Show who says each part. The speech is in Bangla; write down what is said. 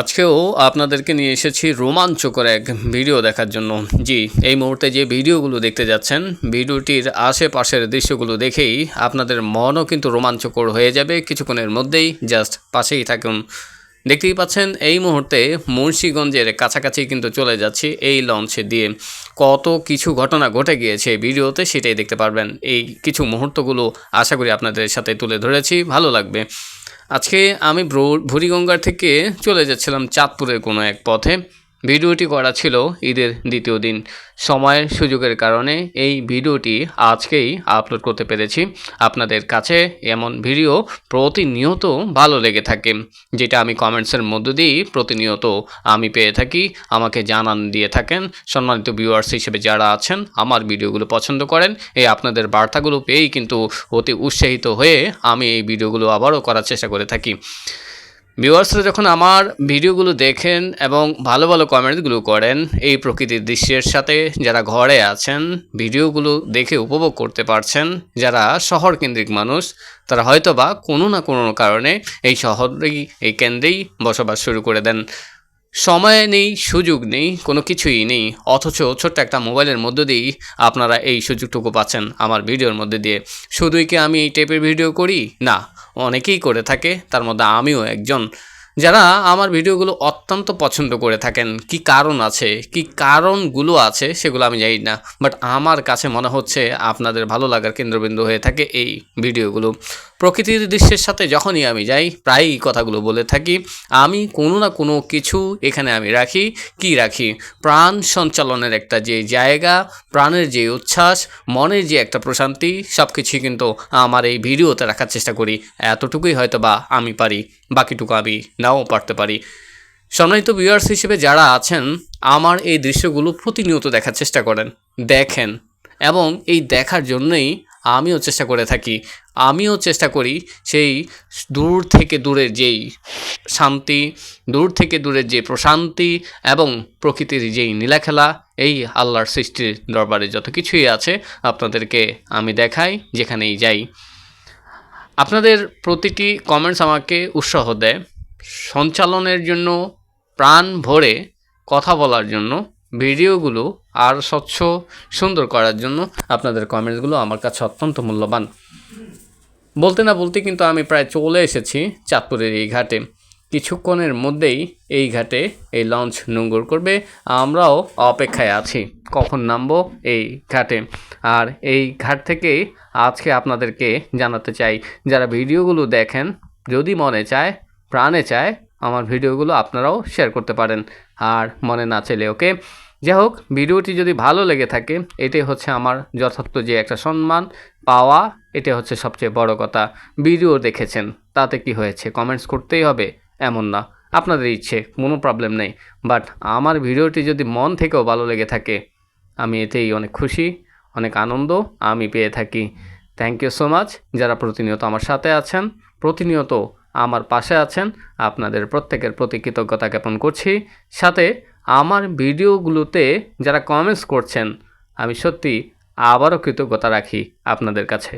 Speaker 1: আজকেও আপনাদেরকে নিয়ে এসেছি রোমাঞ্চকর এক ভিডিও দেখার জন্য। জি, এই মুহূর্তে যে ভিডিওগুলো দেখতে যাচ্ছেন, ভিডিওটির আশেপাশের দৃশ্যগুলো দেখেই আপনাদের মনও কিন্তু রোমাঞ্চকর হয়ে যাবে। কিছুক্ষণের মধ্যেই জাস্ট পাশেই থাকুন। দেখতেই পাচ্ছেন, এই মুহূর্তে মুন্সিগঞ্জের কাছাকাছি কিন্তু চলে যাচ্ছি এই লঞ্চে দিয়ে। কত কিছু ঘটনা ঘটে গিয়েছে ভিডিওতে সেটাই দেখতে পারবেন। এই কিছু মুহূর্তগুলো আশা করি আপনাদের সাথে তুলে ধরেছি, ভালো লাগবে। আজকে আমি ভুরিগঙ্গার থেকে চলে যাচ্ছিলাম চাঁদপুরের কোনো এক পথে। ভিডিওটি করা ছিল ঈদের দ্বিতীয় দিন। সময়ের সুযোগের কারণে এই ভিডিওটি আজকেই আপলোড করতে পেরেছি। আপনাদের কাছে এমন ভিডিও প্রতিনিয়ত ভালো লেগে থাকে, যেটা আমি কমেন্টসের মধ্য দিয়েই প্রতিনিয়ত আমি পেয়ে থাকি, আমাকে জানান দিয়ে থাকেন। সম্মানিত ভিউয়ার্স হিসেবে যারা আছেন, আমার ভিডিওগুলো পছন্দ করেন, এই আপনাদের বার্তাগুলো পেয়েই কিন্তু অতি উৎসাহিত হয়ে আমি এই ভিডিওগুলো আবারও করার চেষ্টা করে থাকি। ভিউয়ার্সরা যখন আমার ভিডিওগুলো দেখেন এবং ভালো ভালো কমেন্টগুলো করেন, এই প্রকৃতির দৃশ্যের সাথে যারা ঘরে আছেন, ভিডিওগুলো দেখে উপভোগ করতে পারছেন, যারা শহর কেন্দ্রিক মানুষ, তারা হয়তো বা কোনো না কোনো কারণে এই শহরেই, এই কেন্দ্রেই বসবাস শুরু করে দেন। সময় নেই, সুযোগ নেই, কোনো কিছুই নেই, অথচ ছোট্ট একটা মোবাইলের মধ্য দিয়েই আপনারা এই সুযোগটুকু পাচ্ছেন আমার ভিডিওর মধ্যে দিয়ে। শুধুই কি আমি এই টাইপের ভিডিও করি? না অনেকেই করে থাকে, তার মধ্যে আমিও একজন। যারা আমার ভিডিওগুলো অত্যন্ত পছন্দ করে থাকেন, কি কারণ আছে, কি কারণগুলো আছে, সেগুলো আমি জানি না। বাট আমার কাছে মনে হচ্ছে আপনাদের ভালো লাগার কেন্দ্রবিন্দু হয়ে থাকে এই ভিডিওগুলো। প্রকৃতির দৃশ্যের সাথে যখনই আমি যাই, প্রায়ই কথাগুলো বলে থাকি, আমি কোনো না কোনো কিছু এখানে আমি রাখি। কি রাখি? প্রাণ সঞ্চালনের একটা যে জায়গা, প্রাণের যে উচ্ছ্বাস, মনের যে একটা প্রশান্তি সব কিছুই কিন্তু আমার এই ভিডিওতে রাখার চেষ্টা করি। এতটুকুই হয়তো বা আমি পারি, বাকিটুকু আমি নাও পারতে পারি। সম্মানিত ভিউয়ার্স হিসেবে যারা আছেন, আমার এই দৃশ্যগুলো প্রতিনিয়ত দেখার চেষ্টা করেন, দেখেন। এবং এই দেখার জন্যই আমিও চেষ্টা করে থাকি। আমিও চেষ্টা করি সেই দূর থেকে দূরের যেই শান্তি, দূর থেকে দূরের যে প্রশান্তি এবং প্রকৃতির যেই নীলাখেলা, এই আল্লাহর সৃষ্টির দরবারে যত কিছুই আছে আপনাদেরকে আমি দেখাই, যেখানেই যাই। আপনাদের প্রতিটি কমেন্টস আমাকে উৎসাহ দেয়। সঞ্চালনের জন্য, প্রাণ ভরে কথা বলার জন্য, ভিডিওগুলো আর স্বচ্ছ, সুন্দর করার জন্য আপনাদের কমেন্টসগুলো আমার কাছে অত্যন্ত মূল্যবান। বলতে না বলতে কিন্তু আমি প্রায় চলে এসেছি চাঁদপুরের এই ঘাটে। কিছুক্ষণের মধ্যেই এই ঘাটে এই লঞ্চ নোঙ্গর করবে। আমরাও অপেক্ষায় আছি, কখন নামবো এই ঘাটে। আর এই ঘাট থেকেই আজকে আপনাদেরকে জানাতে চাই, যারা ভিডিওগুলো দেখেন, যদি মনে চায়, প্রাণে চায়, আমার ভিডিওগুলো আপনারাও শেয়ার করতে পারেন। আর মনে না চাইলে ওকে যাই হোক ভিডিওটি যদি ভালো লেগে থাকে, এটাই হচ্ছে আমার যথার্থ যে একটা সম্মান পাওয়া এটা হচ্ছে সবচেয়ে বড় কথা। ভিডিও দেখেছেন, তাতে কি হয়েছে? কমেন্টস করতেই হবে, এমন না। আপনাদের ইচ্ছে, কোনো প্রবলেম নেই। বাট আমার ভিডিওটি যদি মন থেকেও ভালো লেগে থাকে, আমি এতেই অনেক খুশি, অনেক আনন্দ আমি পেয়ে থাকি। থ্যাংক ইউ সো মাচ যারা প্রতিনিয়ত আমার সাথে আছেন, প্রতিনিয়ত আমার পাশে আছেন আপনাদের প্রত্যেকের প্রতি কৃতজ্ঞতা জ্ঞাপন করছি। সাথে আমার ভিডিওগুলোতে যারা কমেন্টস করছেন, আমি সত্যি আবারও কৃতজ্ঞতা রাখি আপনাদের কাছে।